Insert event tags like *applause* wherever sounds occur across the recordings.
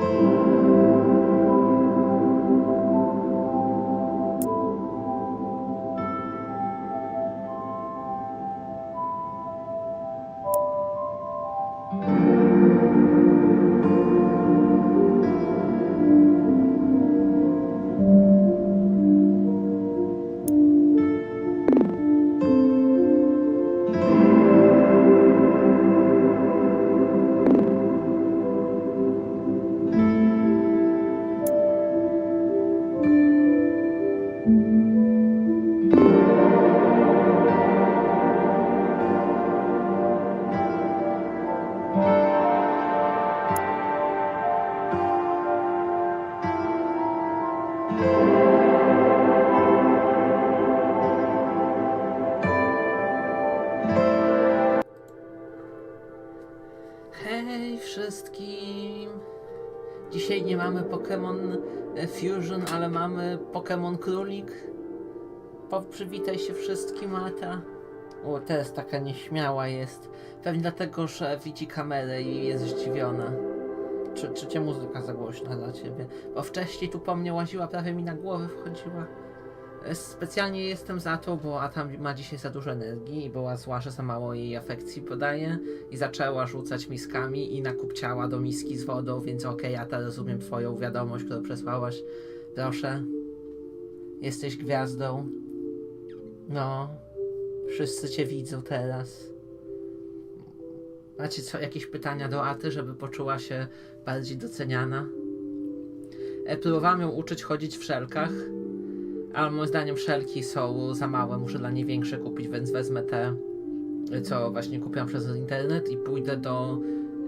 Hej wszystkim! Dzisiaj nie mamy Pokémon e, Fusion, ale mamy Pokémon Królik. Przywitaj się wszystkim, Mata. O, teraz taka nieśmiała jest. Pewnie dlatego, że widzi kamerę i jest zdziwiona. Czy, czy cię muzyka za głośna dla ciebie? Bo wcześniej tu po mnie łaziła, prawie mi na głowę wchodziła. Specjalnie jestem za to, bo Ata ma dzisiaj za dużo energii i była zła, że za mało jej afekcji podaje i zaczęła rzucać miskami i nakupciała do miski z wodą, więc okej, Ata, rozumiem twoją wiadomość, którą przesłałaś. Proszę. Jesteś gwiazdą. No. Wszyscy cię widzą teraz. Macie co, jakieś pytania do Aty, żeby poczuła się bardziej doceniana? E, próbowałam ją uczyć chodzić w szelkach, ale moim zdaniem szelki są za małe, muszę dla niej większe kupić, więc wezmę te, co właśnie kupiłam przez internet i pójdę do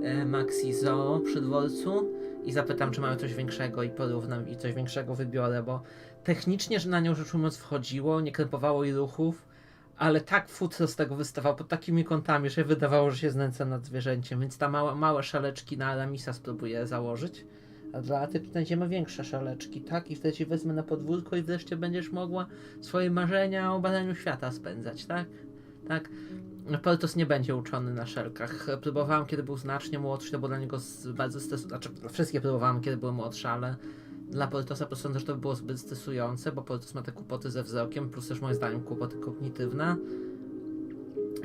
e, Maxi Zoo przy dworcu i zapytam, czy mają coś większego i porównam i coś większego wybiorę, bo technicznie, że na nią rzecz ujmując wchodziło, nie krępowało jej ruchów, ale tak futro z tego wystawał pod takimi kątami, że wydawało, że się znęca nad zwierzęciem, więc ta mała, małe szaleczki na Aramisa spróbuję założyć. A tu znajdziemy większe szaleczki, tak? I wtedy cię wezmę na podwórko i wreszcie będziesz mogła swoje marzenia o badaniu świata spędzać, tak? Tak. Portos nie będzie uczony na szelkach. Próbowałam, kiedy był znacznie młodszy, to było dla niego bardzo stresujące. Znaczy, wszystkie próbowałam, kiedy były młodsze, ale dla Portosa po że to by było zbyt stresujące, bo Portos ma te kłopoty ze wzrokiem, plus też moim zdaniem kłopoty kognitywne.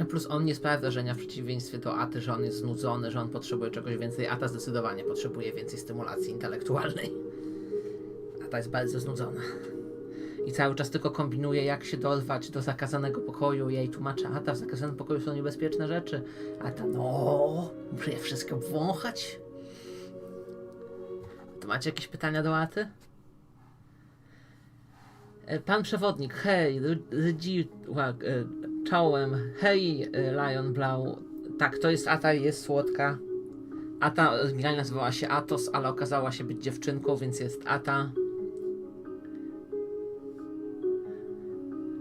Plus on nie sprawia wrażenia w przeciwieństwie do Aty, że on jest znudzony, że on potrzebuje czegoś więcej. Ata zdecydowanie potrzebuje więcej stymulacji intelektualnej. Ata jest bardzo znudzona. I cały czas tylko kombinuje, jak się dorwać do zakazanego pokoju. Jej tłumaczę, Ata, w zakazanym pokoju są niebezpieczne rzeczy. Ata, no, muszę je wszystkie wąchać. To macie jakieś pytania do Aty? E, Pan przewodnik, hej, Rydzi, czołem, hej, e, Lion Blau. Tak, to jest Ata jest słodka. Ata oryginalnie nazywała się Atos, ale okazała się być dziewczynką, więc jest Ata.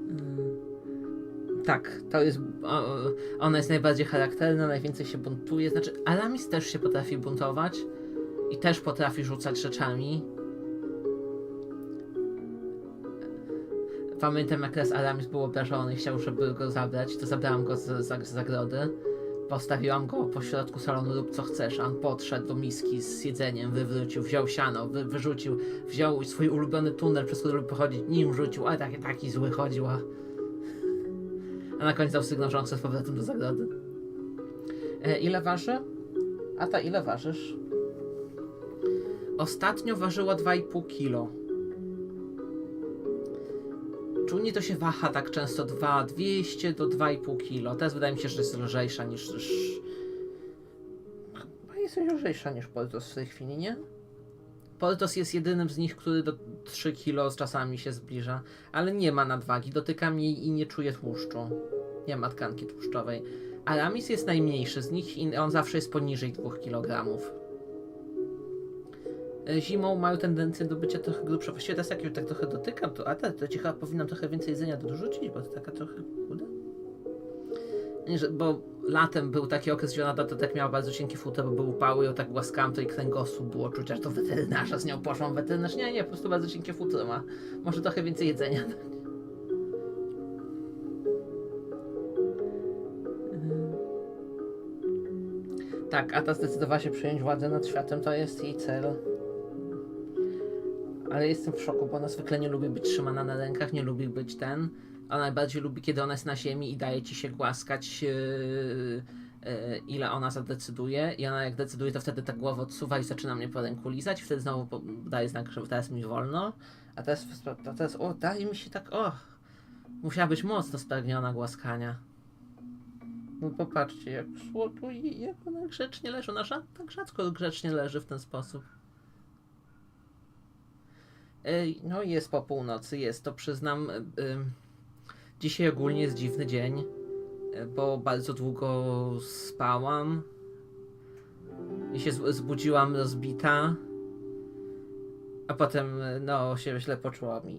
Mm, Tak, to jest. Ona jest najbardziej charakterna, najwięcej się buntuje. Znaczy, Alamis też się potrafi buntować i też potrafi rzucać rzeczami. Pamiętam jak raz Aramis był obrażony i chciał, żeby go zabrać, to zabrałam go z, z, z zagrody. Postawiłam go po środku salonu rób co chcesz, on podszedł do miski z jedzeniem, wywrócił, wziął siano, wy, wyrzucił, wziął swój ulubiony tunel, przez który lubi pochodzić, nim rzucił, a taki, taki zły chodził, a... a na końcu dał sygnał, że on chce z powrotem do zagrody. E, ile waży? A ta ile ważysz? Ostatnio ważyła 2,5 kilo. Czuni to się waha tak często 2, 200 do 2,5 kilo. Teraz wydaje mi się, że jest lżejsza niż... Chyba jest lżejsza niż Portos w tej chwili, nie? Portos jest jedynym z nich, który do 3 kilo z czasami się zbliża, ale nie ma nadwagi. Dotykam jej i nie czuję tłuszczu. Nie ma tkanki tłuszczowej. Aramis jest najmniejszy z nich i on zawsze jest poniżej 2 kg. E, Zimą mają tendencję do bycia trochę grubsze. Właściwie teraz jak już tak trochę dotykam, to a tak, to ci chyba powinnam trochę więcej jedzenia dorzucić, bo to taka trochę że- Bo latem był taki okres, że ona to tak miała bardzo cienkie futro, bo był upały, ją tak głaskałam, to i kręgosłup było czuć, aż do weterynarza z nią poszłam. Weterynarz, nie, nie, po prostu bardzo cienkie futro ma. Może trochę więcej jedzenia. *laughs* Tak, a ta zdecydowała się przejąć władzę nad światem, to jest jej cel. Ale jestem w szoku, bo ona zwykle nie lubi być trzymana na rękach, nie lubi być ten. Ona najbardziej lubi, kiedy ona jest na ziemi i daje ci się głaskać, yy, yy, ile ona zadecyduje. I ona jak decyduje, to wtedy ta głowa odsuwa i zaczyna mnie po ręku lizać. Wtedy znowu daje znak, że teraz mi wolno. A teraz, to teraz o, daje mi się tak, o. Musiała być mocno spragniona głaskania. No popatrzcie, jak słodko i jak ona grzecznie leży. Ona rzad, tak rzadko grzecznie leży w ten sposób. No jest po północy, jest to przyznam. y, y, dzisiaj ogólnie jest dziwny dzień, y, bo bardzo długo spałam i się zbudziłam rozbita, a potem no się źle poczułam i...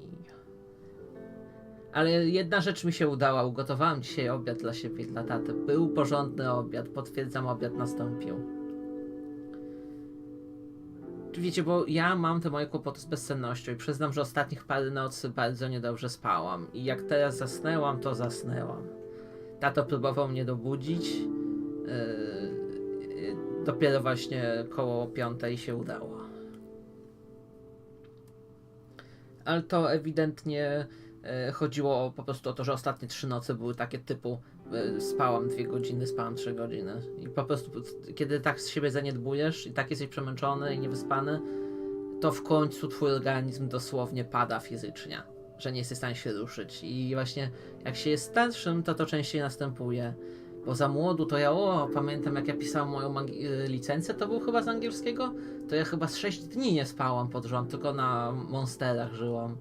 Ale jedna rzecz mi się udała, ugotowałam dzisiaj obiad dla siebie i dla taty. Był porządny obiad, potwierdzam, obiad nastąpił. Wiecie, bo ja mam te moje kłopoty z bezsennością i przyznam, że ostatnich parę nocy bardzo niedobrze spałam. I jak teraz zasnęłam, to zasnęłam. Tato próbował mnie dobudzić. Yy, yy, dopiero właśnie koło piątej się udało. Ale to ewidentnie chodziło o, po prostu o to, że ostatnie trzy noce były takie typu yy, spałam dwie godziny, spałam trzy godziny. I po prostu kiedy tak z siebie zaniedbujesz i tak jesteś przemęczony i niewyspany, to w końcu twój organizm dosłownie pada fizycznie, że nie jesteś w stanie się ruszyć. I właśnie jak się jest starszym, to to częściej następuje. Bo za młodu to ja, o, pamiętam jak ja pisałam moją y, licencję, to był chyba z angielskiego, to ja chyba z 6 dni nie spałam pod rząd, tylko na monsterach żyłam.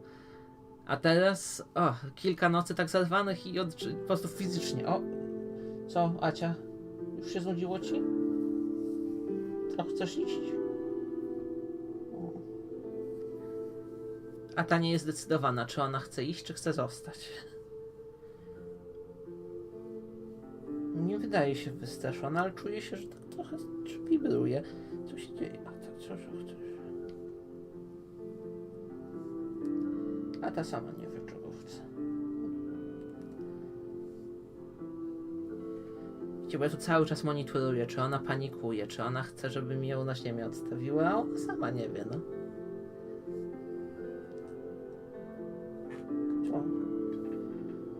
A teraz, o, kilka nocy tak zerwanych i od, po prostu fizycznie, o. Co, Acia? Już się znudziło ci? Co, chcesz iść? A ta nie jest zdecydowana, czy ona chce iść, czy chce zostać. Nie wydaje się wystraszona, ale czuje się, że tak trochę wibruje. Co się dzieje? A ta, co, że chcesz? A ta sama nie chce. Wiecie, bo ja tu cały czas monitoruję, czy ona panikuje, czy ona chce, żebym ją na ziemię odstawiła, a ona sama nie wie, no. Co?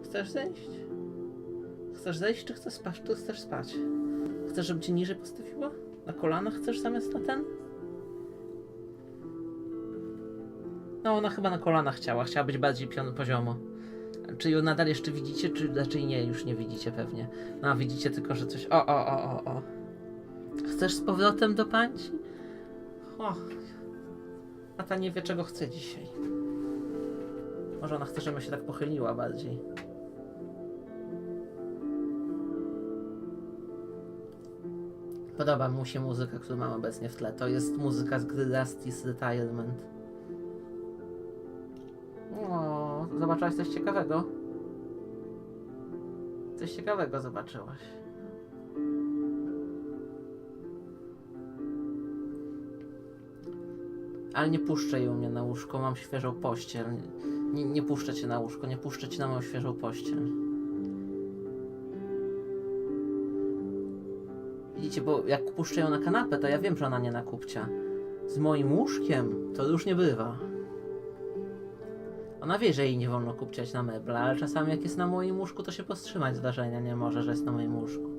Chcesz zejść? Chcesz zejść, czy chcesz spać? Czy chcesz spać? Chcesz, żebym cię niżej postawiła? Na kolanach chcesz zamiast na ten? No, ona chyba na kolanach chciała. Chciała być bardziej pion poziomo. Czy ją nadal jeszcze widzicie, czy raczej nie? Już nie widzicie pewnie. No, widzicie tylko, że coś... O, o, o, o, o. Chcesz z powrotem do pańci? O. A ta nie wie, czego chce dzisiaj. Może ona chce, żebym się tak pochyliła bardziej. Podoba mu się muzyka, którą mam obecnie w tle. To jest muzyka z gry Rusty's Retirement. Zobaczyłaś coś ciekawego? Coś ciekawego zobaczyłaś. Ale nie puszczę ją mnie na łóżko, mam świeżą pościel. Nie, nie puszczę cię na łóżko, nie puszczę cię na moją świeżą pościel. Widzicie, bo jak puszczę ją na kanapę, to ja wiem, że ona nie nakupcia. Z moim łóżkiem to już nie bywa. Ona wie, że jej nie wolno kupciać na meble, ale czasami jak jest na moim łóżku, to się powstrzymać zdarzenia nie może, że jest na moim łóżku.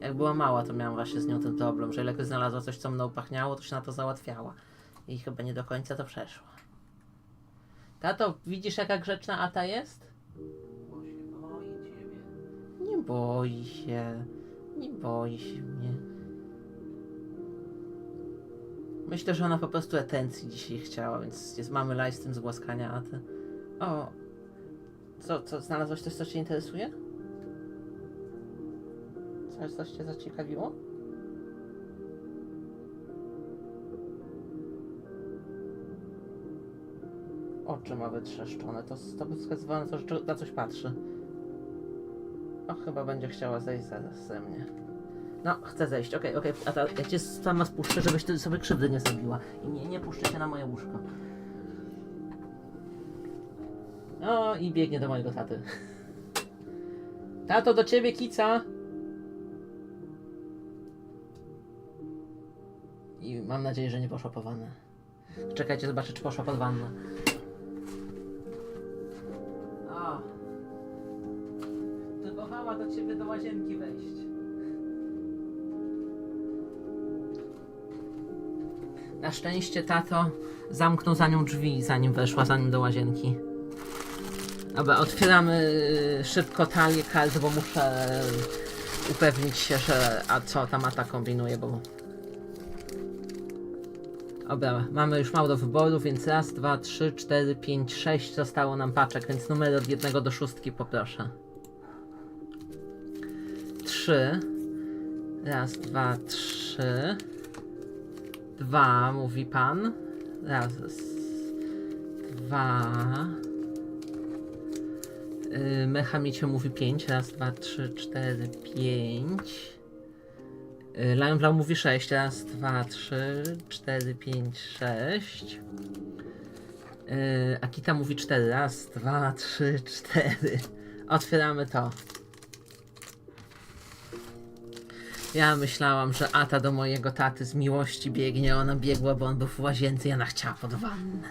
Jak była mała, to miałam właśnie z nią ten problem, że jak znalazła coś, co mną pachniało, to się na to załatwiała. I chyba nie do końca to przeszło. Tato, widzisz jaka grzeczna Ata jest? Bo się boi ciebie. Nie boi się. Nie boi się mnie. Myślę, że ona po prostu atencji dzisiaj chciała, więc jest mamy live z tym zgłaskania Aty. O. Co, co, znalazłeś coś, co cię interesuje? Coś, coś cię zaciekawiło? Oczy ma wytrzeszczone, to, to by wskazywało na to, że na coś patrzy. O, chyba będzie chciała zejść zaraz ze mnie. No, chcę zejść, okej, okej, a ta, ja cię sama spuszczę, żebyś ty sobie krzywdy nie zrobiła. I nie, nie puszczę cię na moje łóżko. No i biegnie do mojego taty. Tato, do ciebie kica! I mam nadzieję, że nie poszło powane. Czekajcie, zobaczę, czy poszła pod wannę. O. Próbowała do ciebie do łazienki wejść. Na szczęście tato zamknął za nią drzwi, zanim weszła, zanim do łazienki. Dobra, otwieramy y, szybko talię kart, bo muszę upewnić się, że a co ta mata kombinuje, bo... Dobra, mamy już mało do wyboru, więc raz, dwa, trzy, cztery, pięć, sześć zostało nam paczek, więc numer od jednego do szóstki poproszę. Trzy. Raz, dwa, trzy. Dwa, mówi pan. Raz, dwa. Yy, Mechamicie mówi 5. Raz, dwa, trzy, cztery, pięć. Yy, Lion Blau mówi 6. Raz, dwa, trzy, cztery, pięć, sześć. Yy, Akita mówi 4. Raz, dwa, trzy, cztery. Otwieramy to. Ja myślałam, że Ata do mojego taty z miłości biegnie. Ona biegła, bo on był w łazience i ona chciała pod wannę.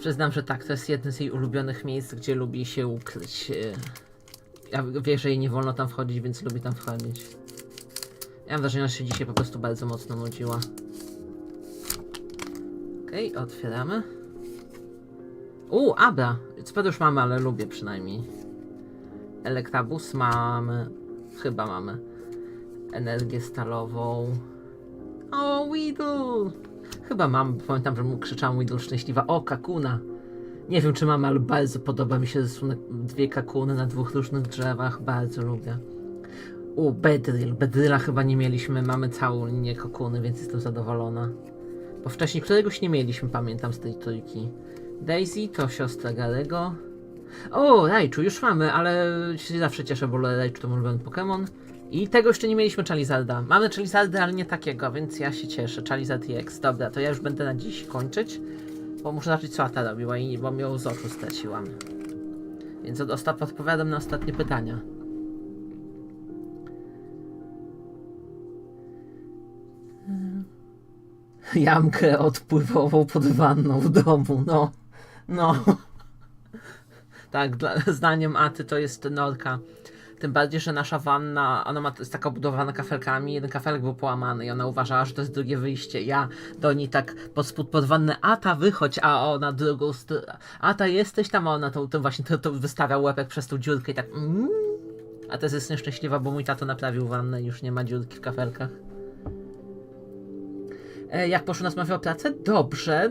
Przyznam, że tak, to jest jedno z jej ulubionych miejsc, gdzie lubi się ukryć. Ja wie, że jej nie wolno tam wchodzić, więc lubi tam wchodzić. Ja mam wrażenie, że się dzisiaj po prostu bardzo mocno nudziła. Okej, otwieramy. U, Abra! Co już mamy, ale lubię przynajmniej. Elektabus mamy. Chyba mamy. Energię stalową. O, Weedle! Chyba mam. Pamiętam, że mu krzyczałam Weedle szczęśliwa. O, kakuna! Nie wiem, czy mam, ale bardzo podoba mi się rysunek dwie kakuny na dwóch różnych drzewach. Bardzo lubię. U, Bedryl. Bedryla chyba nie mieliśmy. Mamy całą linię kakuny, więc jestem zadowolona. Bo wcześniej któregoś nie mieliśmy, pamiętam, z tej trójki. Daisy to siostra Garego. O, Raichu, już mamy, ale się zawsze cieszę, bo Raichu to mój ulubiony Pokémon. I tego jeszcze nie mieliśmy Charizarda. Mamy Charizarda, ale nie takiego, więc ja się cieszę. Charizard EX. Dobra, to ja już będę na dziś kończyć, bo muszę zobaczyć, co Ata robiła i bo ją z oczu straciłam. Więc od ostat odpowiadam na ostatnie pytania. *laughs* Jamkę odpływową pod wanną w domu, no. No. *laughs* Tak, dla, zdaniem Aty to jest norka. Tym bardziej, że nasza wanna, ona ma, jest taka obudowana kafelkami, jeden kafelek był połamany i ona uważała, że to jest drugie wyjście. Ja do niej tak pod spód pod wannę, Ata wychodź, a ona drugą stronę. Ata jesteś tam, a ona to, to właśnie to, to wystawia łepek przez tą dziurkę i tak mm. A teraz jest nieszczęśliwa, bo mój tato naprawił wannę i już nie ma dziurki w kafelkach. E, Jak poszło na rozmowę o pracę? Dobrze.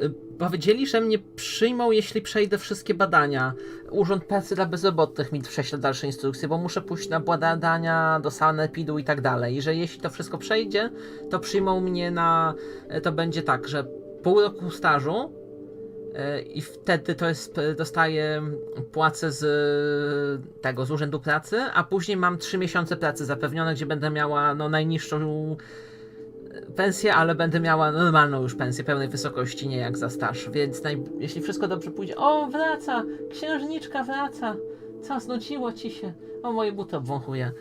Y, y, powiedzieli, że mnie przyjmą, jeśli przejdę wszystkie badania. Urząd Pracy dla Bezrobotnych mi prześle dalsze instrukcje, bo muszę pójść na badania do sanepidu i tak dalej. I że jeśli to wszystko przejdzie, to przyjmą mnie na... e, To będzie tak, że pół roku stażu e, i wtedy to jest, e, dostaję płacę z e, tego, z Urzędu Pracy, a później mam 3 miesiące pracy zapewnione, gdzie będę miała no, najniższą pensję, ale będę miała normalną już pensję pełnej wysokości, nie jak za staż. Więc jeśli wszystko dobrze pójdzie. O, wraca! Księżniczka wraca! Co, znudziło ci się? O, moje buty obwąchuje.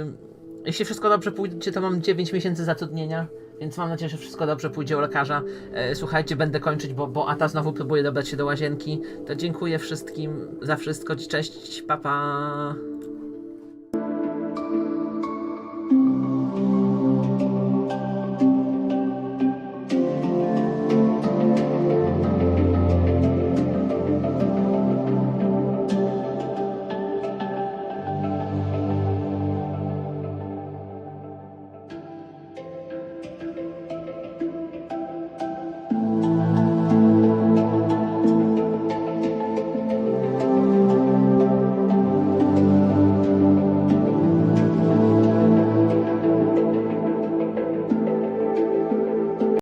Ym, jeśli wszystko dobrze pójdzie, to mam 9 miesięcy zatrudnienia. Więc mam nadzieję, że wszystko dobrze pójdzie u lekarza. E, słuchajcie, będę kończyć, bo, bo Ata znowu próbuje dobrać się do łazienki. To dziękuję wszystkim za wszystko. Cześć, papa. Pa.